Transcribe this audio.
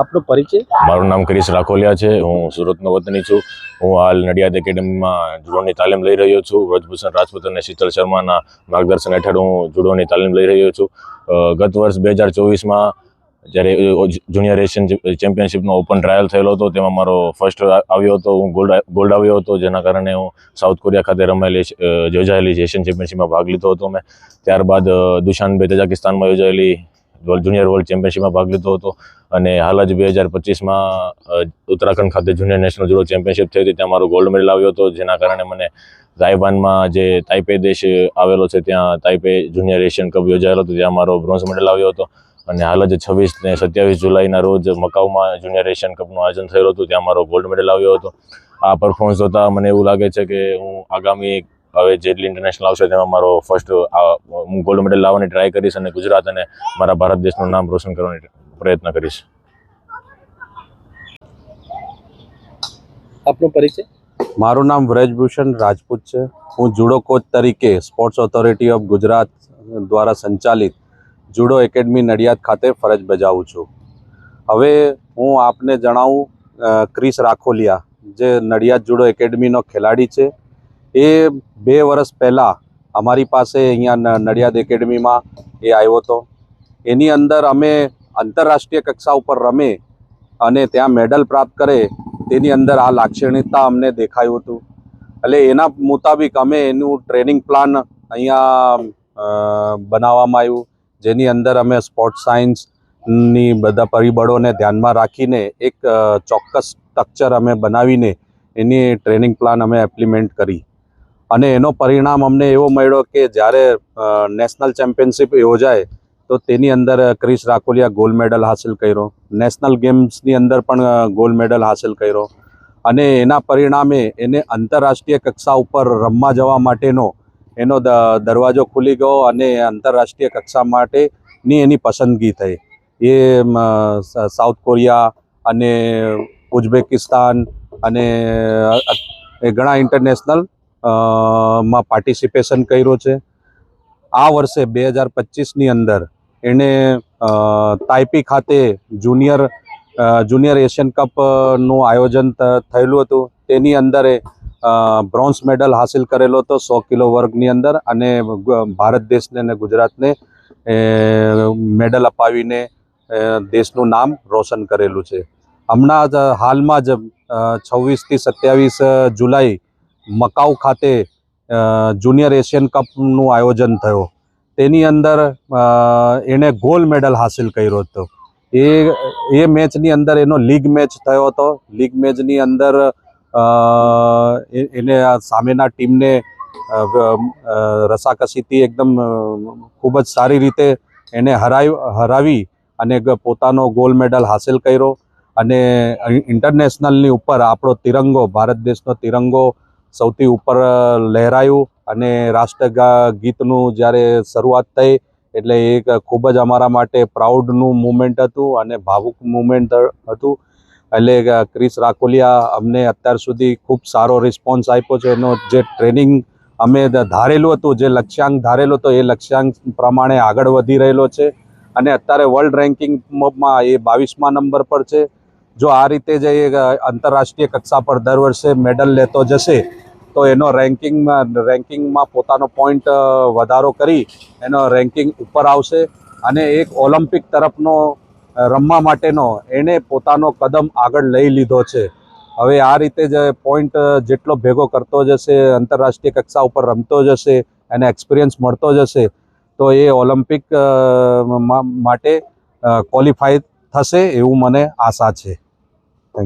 આપનો પરિચય? મારું નામ ક્રિશ રાખોલિયા છે. હું સુરતનો વતની છું. હું હાલ નડિયાદ એકેડેમીમાં જુડોની તાલીમ લઈ રહ્યો છું. વ્રજભૂષણ રાજપૂત અને શીતલ શર્માના માર્ગદર્શન હેઠળ હું જુડોની તાલીમ લઈ રહ્યો છું. ગત વર્ષ બે હજાર ચોવીસમાં જ્યારે જુનિયર એશિયન ચેમ્પિયનશિપનો ઓપન ટ્રાયલ થયેલો હતો, તેમાં મારો ફર્સ્ટ આવ્યો હતો. હું ગોલ્ડ ગોલ્ડ આવ્યો હતો, જેના કારણે હું સાઉથ કોરિયા ખાતે રમાયેલી યોજાયેલી એશિયન ચેમ્પિયનશિપમાં ભાગ લીધો હતો મેં. ત્યારબાદ દુશાન બે તજાકિસ્તાનમાં યોજાયેલી જુનિયર વર્લ્ડ ચેમ્પિયનશિપમાં ભાગ લીધો હતો અને હાલ જ બે હજાર પચીસમાં ઉત્તરાખંડ ખાતે જુનિયર નેશનલ જુડો ચેમ્પિયનશિપ થઈ હતી. ત્યાં મારો ગોલ્ડ મેડલ આવ્યો હતો, જેના કારણે મને તાઇવાનમાં જે તાઇપે દેશ આવેલો છે, ત્યાં તાઇપે જુનિયર એશિયન કપ યોજાયેલો હતો. ત્યાં મારો બ્રોન્ઝ મેડલ આવ્યો હતો અને હાલ જ છવ્વીસ ને સત્યાવીસ જુલાઈના રોજ મકાઉમાં જુનિયર એશિયન કપનું આયોજન થયેલું હતું. ત્યાં મારો ગોલ્ડ મેડલ આવ્યો હતો. આ પરફોર્મન્સ જોતાં મને એવું લાગે છે કે હું આગામી હવે જેટલી ઇન્ટરનેશનલ આવશે તેમાં મારો ફર્સ્ટ હું ગોલ્ડ મેડલ લાવવાની ટ્રાય કરીશ અને ગુજરાત અને મારા ભારત દેશનું નામ રોશન કરવાની પ્રયત્ન કરીશ. આપનો પરિચય? મારું નામ વ્રજભૂષણ રાજપૂત છે. હું જુડો કોચ તરીકે સ્પોર્ટ્સ ઓથોરિટી ઓફ ગુજરાત દ્વારા સંચાલિત જુડો એકેડમી નડિયાદ ખાતે ફરજ બજાવું છું. હવે હું આપને જણાવું ક્રિસ રાખોલિયા જે નડિયાદ જુડો એકેડમીનો ખેલાડી છે. એ બે વર્ષ પહેલાં અમારી પાસે અહીંયા નડિયાદ એકેડમીમાં એ આવ્યો હતો. એની અંદર અમે આંતરરાષ્ટ્રીય કક્ષા ઉપર રમે અને ત્યાં મેડલ પ્રાપ્ત કરે તેની અંદર આ લાક્ષણિકતા અમને દેખાયું હતું. એટલે એના મુતાબિક અમે એનું ટ્રેનિંગ પ્લાન અહીંયા બનાવવામાં આવ્યું. જેની અંદર અમે સ્પોર્ટ્સ સાયન્સની બધા પરિબળોને ધ્યાનમાં રાખીને એક ચોક્કસ સ્ટ્રક્ચર અમે બનાવીને એની ટ્રેનિંગ પ્લાન અમે એપ્લિમેન્ટ કરી. અને એનો પરિણામ અમને એવો મળ્યો કે જ્યારે નેશનલ ચેમ્પિયનશિપ યોજાય, તો તેની અંદર ક્રિસ રાખોલિયા ગોલ્ડ મેડલ હાંસલ કર્યો. નેશનલ ગેમ્સની અંદર પણ ગોલ્ડ મેડલ હાંસલ કર્યો. અને એના પરિણામે એને આંતરરાષ્ટ્રીય કક્ષા ઉપર રમવા જવા માટેનો એનો દરવાજો ખુલી ગયો અને આંતરરાષ્ટ્રીય કક્ષા માટેની એની પસંદગી થઈ. એ સાઉથ કોરિયા અને ઉઝબેકિસ્તાન અને ઘણા ઇન્ટરનેશનલ માં પાર્ટિસિપેશન કર્યો છે. આ વર્ષે બે હજાર પચીસની અંદર એણે તાઈપી ખાતે જુનિયર જુનિયર એશિયન કપનું આયોજન થયેલું હતું. તેની અંદર બ્રોન્ઝ મેડલ હાસિલ કરેલો હતો સો કિલો વર્ગની અંદર અને ભારત દેશને અને ગુજરાતને મેડલ અપાવીને દેશનું નામ રોશન કરેલું છે. હમણાં જ, હાલમાં જ છવ્વીસથી સત્યાવીસ જુલાઈ મકાઉ ખાતે જુનિયર એશિયન કપનું આયોજન થયો. તેની અંદર એણે ગોલ્ડ મેડલ હાસિલ કર્યો હતો. એ એ મેચની અંદર એનો લીગ મેચ થયો હતો. લીગ મેચની અંદર એને સામેના ટીમને રસાકસીથી એકદમ ખૂબ જ સારી રીતે એને હરાવી હરાવી અને પોતાનો ગોલ્ડ મેડલ હાસિલ કર્યો. અને ઇન્ટરનેશનલની ઉપર આપણો તિરંગો, ભારત દેશનો તિરંગો સૌથી ઉપર લહેરાયું અને રાષ્ટ્ર ગીતનું જ્યારે શરૂઆત થઈ, એટલે એક ખૂબ જ અમારા માટે પ્રાઉડનું મુમેન્ટ હતું અને ભાવુક મુમેન્ટ હતું. એટલે ક્રિસ રાખોલિયા અમને અત્યાર સુધી ખૂબ સારો રિસ્પોન્સ આપ્યો છે. એનો જે ટ્રેનિંગ અમે ધારેલું હતું, જે લક્ષ્યાંક ધારેલો હતો, એ લક્ષ્યાંક પ્રમાણે આગળ વધી રહેલો છે. અને અત્યારે વર્લ્ડ રેન્કિંગમાં એ બાવીસમા નંબર પર છે. જો આ રીતે જે એ આંતરરાષ્ટ્રીય કક્ષા પર દર વર્ષે મેડલ લેતો જશે તો એનો રેન્કિંગમાં રેન્કિંગમાં પોતાનો પોઈન્ટ વધારો કરી એનો રેન્કિંગ ઉપર આવશે. અને એક ઓલિમ્પિક તરફનો રમવા માટેનો એણે પોતાનો કદમ આગળ લઈ લીધો છે. હવે આ રીતે જ પોઈન્ટ જેટલો ભેગો કરતો જશે, આંતરરાષ્ટ્રીય કક્ષા ઉપર રમતો જશે, એને એક્સપિરિયન્સ મળતો જશે, તો એ ઓલિમ્પિક માટે ક્વોલિફાય થશે એવું મને આશા છે.